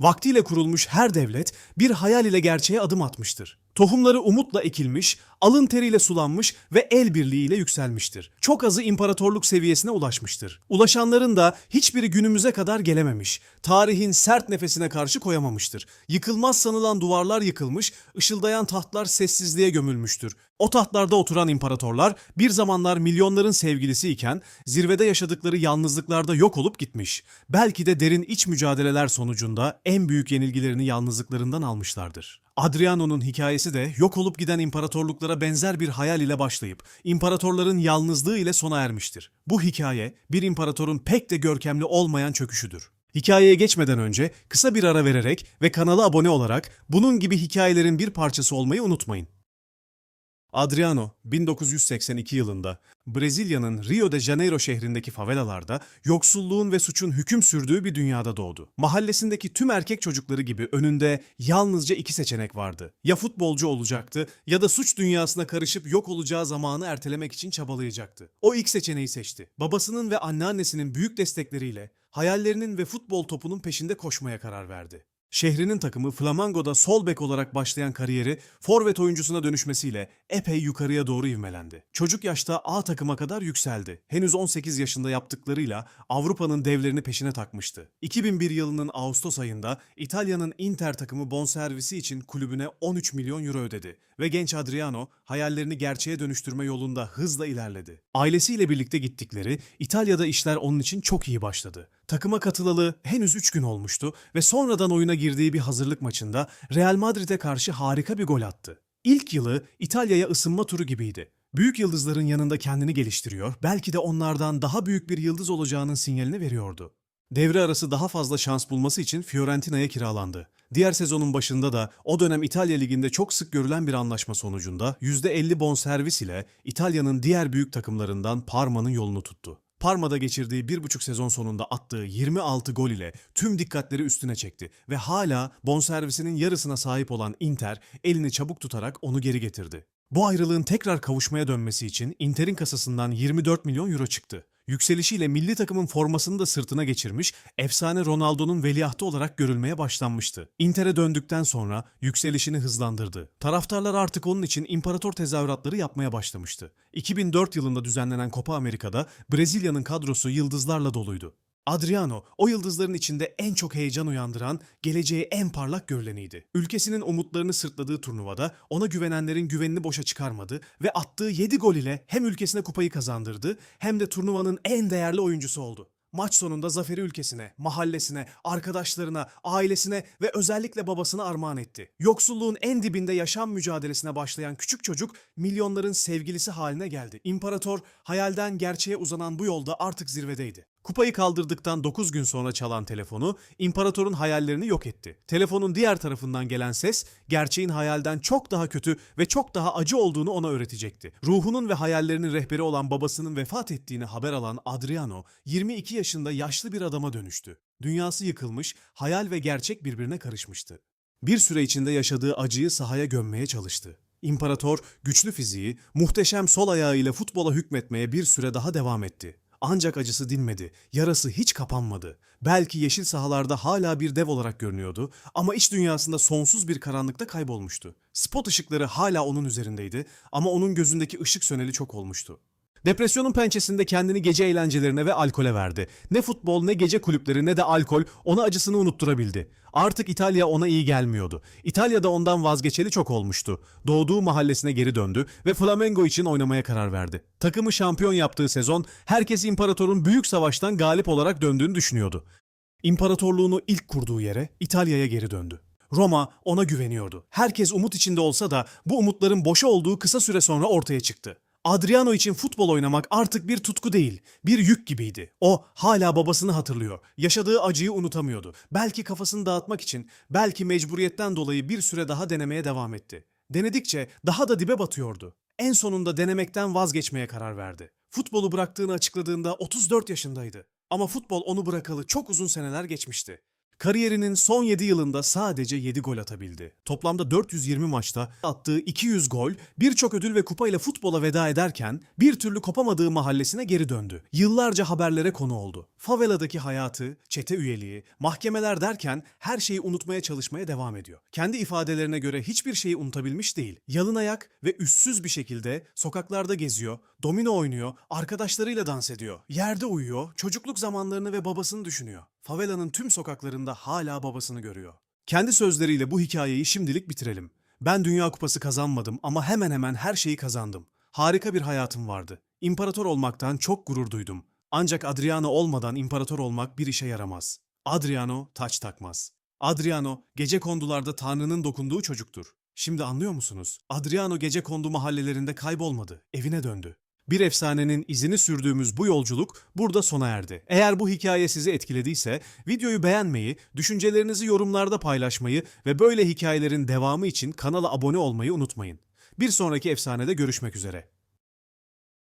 Vaktiyle kurulmuş her devlet bir hayal ile gerçeğe adım atmıştır. Tohumları umutla ekilmiş, alın teriyle sulanmış ve el birliğiyle yükselmiştir. Çok azı imparatorluk seviyesine ulaşmıştır. Ulaşanların da hiçbiri günümüze kadar gelememiş. Tarihin sert nefesine karşı koyamamıştır. Yıkılmaz sanılan duvarlar yıkılmış, ışıldayan tahtlar sessizliğe gömülmüştür. O tahtlarda oturan imparatorlar bir zamanlar milyonların sevgilisi iken zirvede yaşadıkları yalnızlıklarda yok olup gitmiş. Belki de derin iç mücadeleler sonucunda en büyük yenilgilerini yalnızlıklarından almışlardır. Adriano'nun hikayesi de yok olup giden imparatorluklara benzer bir hayal ile başlayıp imparatorların yalnızlığı ile sona ermiştir. Bu hikaye bir imparatorun pek de görkemli olmayan çöküşüdür. Hikayeye geçmeden önce kısa bir ara vererek ve kanala abone olarak bunun gibi hikayelerin bir parçası olmayı unutmayın. Adriano 1982 yılında Brezilya'nın Rio de Janeiro şehrindeki favelalarda yoksulluğun ve suçun hüküm sürdüğü bir dünyada doğdu. Mahallesindeki tüm erkek çocukları gibi önünde yalnızca iki seçenek vardı. Ya futbolcu olacaktı ya da suç dünyasına karışıp yok olacağı zamanı ertelemek için çabalayacaktı. O ilk seçeneği seçti. Babasının ve anneannesinin büyük destekleriyle hayallerinin ve futbol topunun peşinde koşmaya karar verdi. Şehrinin takımı Flamengo'da sol bek olarak başlayan kariyeri forvet oyuncusuna dönüşmesiyle epey yukarıya doğru ivmelendi. Çocuk yaşta A takıma kadar yükseldi. Henüz 18 yaşında yaptıklarıyla Avrupa'nın devlerini peşine takmıştı. 2001 yılının Ağustos ayında İtalya'nın Inter takımı bonservisi için kulübüne 13 milyon euro ödedi ve genç Adriano hayallerini gerçeğe dönüştürme yolunda hızla ilerledi. Ailesiyle birlikte gittikleri İtalya'da işler onun için çok iyi başladı. Takıma katılalı henüz 3 gün olmuştu ve sonradan oyuna girdiği bir hazırlık maçında Real Madrid'e karşı harika bir gol attı. İlk yılı İtalya'ya ısınma turu gibiydi. Büyük yıldızların yanında kendini geliştiriyor, belki de onlardan daha büyük bir yıldız olacağının sinyalini veriyordu. Devre arası daha fazla şans bulması için Fiorentina'ya kiralandı. Diğer sezonun başında da o dönem İtalya Ligi'nde çok sık görülen bir anlaşma sonucunda %50 bonservis ile İtalya'nın diğer büyük takımlarından Parma'nın yolunu tuttu. Parma'da geçirdiği bir buçuk sezon sonunda attığı 26 gol ile tüm dikkatleri üstüne çekti ve hala bonservisinin yarısına sahip olan Inter elini çabuk tutarak onu geri getirdi. Bu ayrılığın tekrar kavuşmaya dönmesi için Inter'in kasasından 24 milyon euro çıktı. Yükselişiyle milli takımın formasını da sırtına geçirmiş, efsane Ronaldo'nun veliahtı olarak görülmeye başlanmıştı. Inter'e döndükten sonra yükselişini hızlandırdı. Taraftarlar artık onun için imparator tezahüratları yapmaya başlamıştı. 2004 yılında düzenlenen Copa Amerika'da Brezilya'nın kadrosu yıldızlarla doluydu. Adriano, o yıldızların içinde en çok heyecan uyandıran, geleceği en parlak görüleniydi. Ülkesinin umutlarını sırtladığı turnuvada ona güvenenlerin güvenini boşa çıkarmadı ve attığı 7 gol ile hem ülkesine kupayı kazandırdı hem de turnuvanın en değerli oyuncusu oldu. Maç sonunda zaferi ülkesine, mahallesine, arkadaşlarına, ailesine ve özellikle babasına armağan etti. Yoksulluğun en dibinde yaşam mücadelesine başlayan küçük çocuk milyonların sevgilisi haline geldi. İmparator hayalden gerçeğe uzanan bu yolda artık zirvedeydi. Kupayı kaldırdıktan 9 gün sonra çalan telefonu imparatorun hayallerini yok etti. Telefonun diğer tarafından gelen ses gerçeğin hayalden çok daha kötü ve çok daha acı olduğunu ona öğretecekti. Ruhunun ve hayallerinin rehberi olan babasının vefat ettiğini haber alan Adriano 22 yaşında yaşlı bir adama dönüştü. Dünyası yıkılmış, hayal ve gerçek birbirine karışmıştı. Bir süre içinde yaşadığı acıyı sahaya gömmeye çalıştı. İmparator güçlü fiziği, muhteşem sol ayağıyla futbola hükmetmeye bir süre daha devam etti. Ancak acısı dinmedi, yarası hiç kapanmadı. Belki yeşil sahalarda hala bir dev olarak görünüyordu ama iç dünyasında sonsuz bir karanlıkta kaybolmuştu. Spot ışıkları hala onun üzerindeydi ama onun gözündeki ışık söneli çok olmuştu. Depresyonun pençesinde kendini gece eğlencelerine ve alkole verdi. Ne futbol ne gece kulüpleri ne de alkol ona acısını unutturabildi. Artık İtalya ona iyi gelmiyordu. İtalya'da ondan vazgeçeli çok olmuştu. Doğduğu mahallesine geri döndü ve Flamengo için oynamaya karar verdi. Takımı şampiyon yaptığı sezon herkes imparatorun büyük savaştan galip olarak döndüğünü düşünüyordu. İmparatorluğunu ilk kurduğu yere İtalya'ya geri döndü. Roma ona güveniyordu. Herkes umut içinde olsa da bu umutların boşa olduğu kısa süre sonra ortaya çıktı. Adriano için futbol oynamak artık bir tutku değil, bir yük gibiydi. O hala babasını hatırlıyor. Yaşadığı acıyı unutamıyordu. Belki kafasını dağıtmak için, belki mecburiyetten dolayı bir süre daha denemeye devam etti. Denedikçe daha da dibe batıyordu. En sonunda denemekten vazgeçmeye karar verdi. Futbolu bıraktığını açıkladığında 34 yaşındaydı. Ama futbol onu bırakalı çok uzun seneler geçmişti. Kariyerinin son 7 yılında sadece 7 gol atabildi. Toplamda 420 maçta attığı 200 gol, birçok ödül ve kupayla futbola veda ederken bir türlü kopamadığı mahallesine geri döndü. Yıllarca haberlere konu oldu. Faveladaki hayatı, çete üyeliği, mahkemeler derken her şeyi unutmaya çalışmaya devam ediyor. Kendi ifadelerine göre hiçbir şeyi unutabilmiş değil. Yalın ayak ve üssüz bir şekilde sokaklarda geziyor, domino oynuyor, arkadaşlarıyla dans ediyor. Yerde uyuyor, çocukluk zamanlarını ve babasını düşünüyor. Favelanın tüm sokaklarında hala babasını görüyor. Kendi sözleriyle bu hikayeyi şimdilik bitirelim. Ben Dünya Kupası kazanmadım ama hemen hemen her şeyi kazandım. Harika bir hayatım vardı. İmparator olmaktan çok gurur duydum. Ancak Adriano olmadan imparator olmak bir işe yaramaz. Adriano taç takmaz. Adriano gece kondularda Tanrı'nın dokunduğu çocuktur. Şimdi anlıyor musunuz? Adriano gece kondu mahallelerinde kaybolmadı, evine döndü. Bir efsanenin izini sürdüğümüz bu yolculuk burada sona erdi. Eğer bu hikaye sizi etkilediyse videoyu beğenmeyi, düşüncelerinizi yorumlarda paylaşmayı ve böyle hikayelerin devamı için kanala abone olmayı unutmayın. Bir sonraki efsanede görüşmek üzere.